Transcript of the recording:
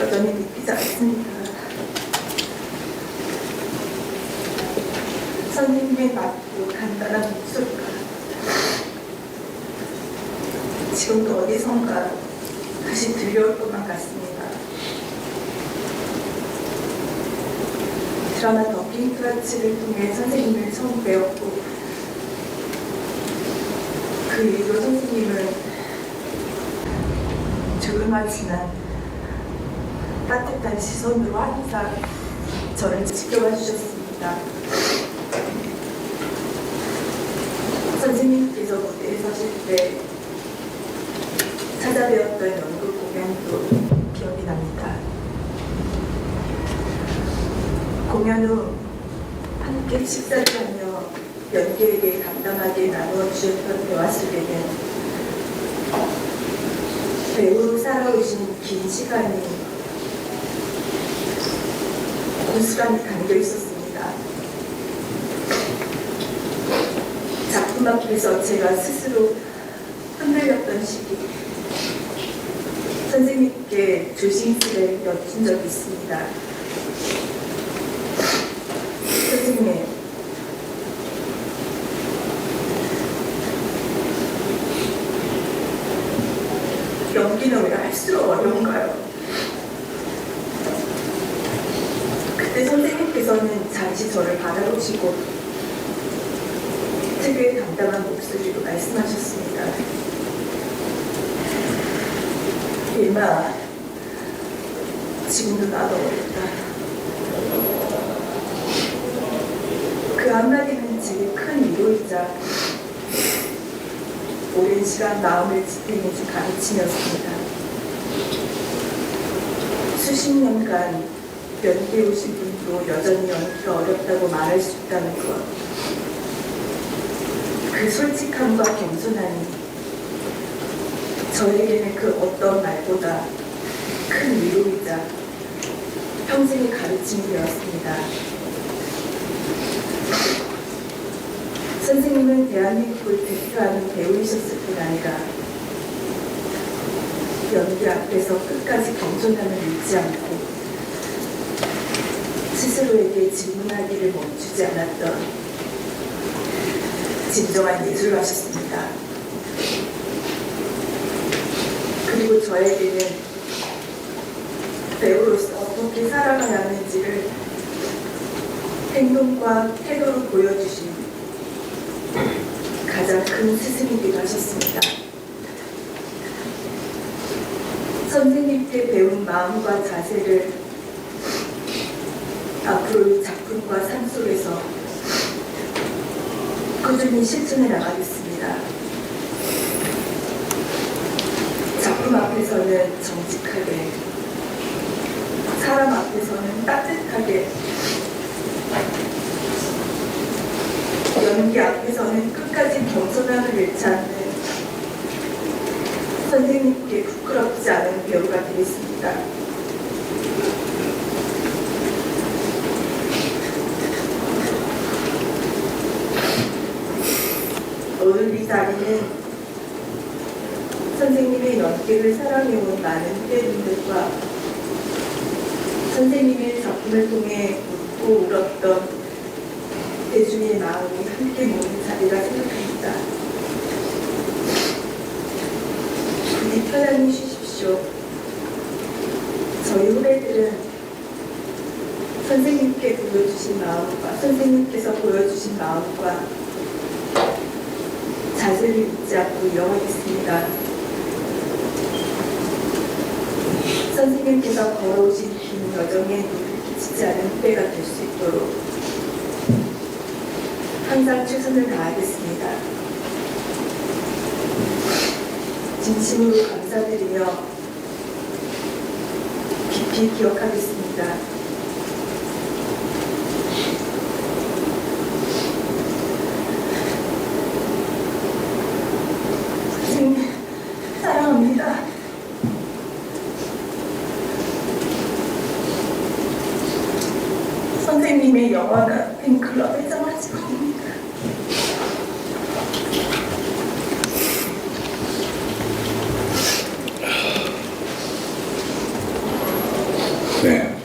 여전히 믿기지 않습니다. 선생님의 맑고 간단한 목소리가 지금도 어디선가 다시 들려올 것만 같습니다. 드라마 더킹 클라치를 통해 선생님을 처음 배웠고 그 이후로 선생님은 조용하지만 따뜻한 시선으로 항상 저를 지켜봐 주셨습니다. 선생님께서 무대에 서실 때 찾아뵈었던 연극 공연도 기억이 납니다. 공연 후 함께 식사를 하며 연기에 대해 담담하게 나누어 주셨던 대화 속에는 배우로 살아오신 긴 시간이 고스란히 담겨 있었습니다. 작품 앞에서 제가 스스로 흔들렸던 시기 선생님께 조심스레 여쭌 적이 있습니다. 선생님, 연기는 왜 할수록 어려운가요? 그때 선생님께서는 잠시 저를 바라보시고 특유의 담담한 목소리로 말씀하셨습니다. 일마, 지금도 나도 어렵다. 그 한마디는 제게 큰 위로이자 오랜 시간 마음을 지탱해준 가르침이었습니다. 수십 년간 연기에 오신 분도 여전히 연기가 어렵다고 말할 수 있다는 것. 그 솔직함과 겸손함이 저에게는 그 어떤 말보다 큰 위로이자 평생의 가르침이 되었습니다. 선생님은 대한민국을 대표하는 배우이셨을 뿐 아니라 연기 앞에서 끝까지 겸손함을 잃지 않고 스스로에게 질문하기를 멈추지 않았던 진정한 예술가셨습니다. 그리고 저에게는 배우로서 어떻게 살아가야 하는지를 행동과 태도로 보여주신 가장 큰 스승이기도 하셨습니다. 선생님께 배운 마음과 자세를 작품과 삶 속에서 꾸준히 실천해 나가겠습니다. 작품 앞에서는 정직하게, 사람 앞에서는 따뜻하게, 연기 앞에서는 끝까지 겸손함을 잃지 않는 선생님께 부끄럽지 않은 배우가 되겠습니다. 오늘 이 자리는 선생님의 연기를 사랑해온 많은 팬분들과 선생님의 작품을 통해 웃고 울었던 대중의 마음이 함께 모인 자리라 생각합니다. 부디 편안히 쉬십시오. 저희 후배들은 선생님께 보여주신 마음과 선생님께서 보여주신 마음과 자세를 잊지 않고 이어가겠습니다. 선생님께서 걸어오신 긴 여정에 끼치지 않은 때가 될 수 있도록 항상 최선을 다하겠습니다. 진심으로 감사드리며 깊이 기억하겠습니다. stand.